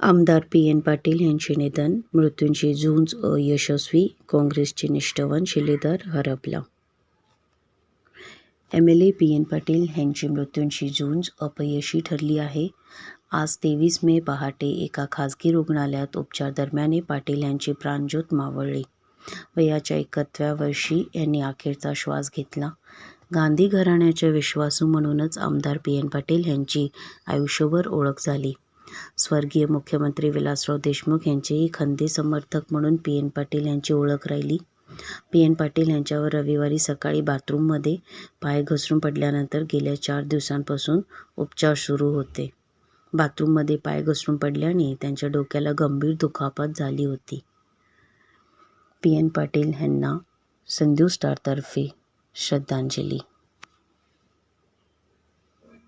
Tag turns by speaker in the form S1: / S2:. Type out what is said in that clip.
S1: आमदार P N Patil यांचे निधन मृत्यूंची झुंज अयशस्वी काँग्रेसचे निष्ठावान शिलेदार हरपला. M L A P N Patil यांची मृत्यूंची झुंज अपयशी ठरली आहे. आज तेवीस मे पहाटे एका खासगी रुग्णालयात उपचार दरम्याने पाटील यांची प्राणज्योत मावळली वयाच्या एकहत्तराव्या वर्षी यांनी अखेरचा श्वास घेतला. गांधी घराण्याच्या विश्वासू म्हणूनच आमदार पी एन पाटील यांची आयुष्यभर ओळख झाली. स्वर्गीय मुख्यमंत्री विलासराव देशमुख यांचेही खंदे समर्थक म्हणून पी एन पाटील यांची ओळख राहिली. पी एन पाटील यांच्यावर रविवारी सकाळी बाथरूममध्ये पाय घसरून पडल्यानंतर गेल्या चार दिवसांपासून उपचार सुरू होते. बाथरूममध्ये पाय घसरून पडल्याने त्यांच्या डोक्याला गंभीर दुखापत झाली होती. पी एन पाटील यांना सिंधू स्टारतर्फे श्रद्धांजली.